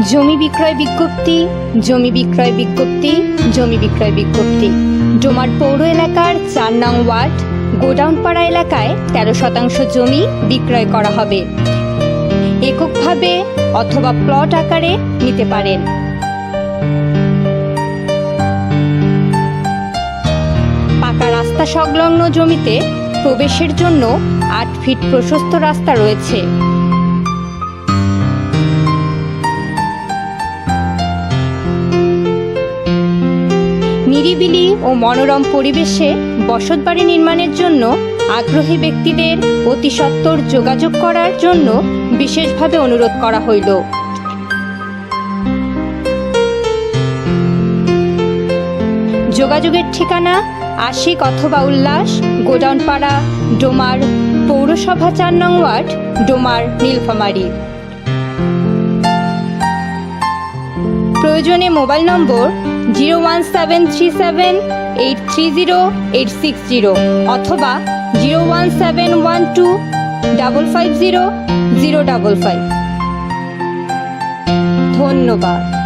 জমি বিক্রয় বিজ্ঞপ্তি, জমি বিক্রয় বিজ্ঞপ্তি, জমি বিক্রয় বিজ্ঞপ্তি। ডোমার পৌর এলাকার চার নং ওয়ার্ড, গোডাউনপাড়া এলাকায় তেরো শতাংশ জমি বিক্রয় করা হবে। এককভাবে অথবা প্লট আকারে নিতে পারেন। পাকা রাস্তা সংলগ্ন জমিতে প্রবেশের জন্য আট ফিট প্রশস্ত রাস্তা রয়েছে। নিরিবিলি ও মনোরম পরিবেশে বসতবাড়ি নির্মাণের জন্য আগ্রহী ব্যক্তিদের অতি সত্বর যোগাযোগ করার জন্য বিশেষভাবে অনুরোধ করা হইল। যোগাযোগের ঠিকানা আশিক অথবা উল্লাস, গোডাউনপাড়া, ডোমার, পৌরসভা চার নং ওয়ার্ড, ডোমার, নীলফামারী। প্রয়োজনে mobile number zero one seven three seven eight three zero eight six zero অথবা zero one seven one two double five zero zero double five. ধন্যবাদ।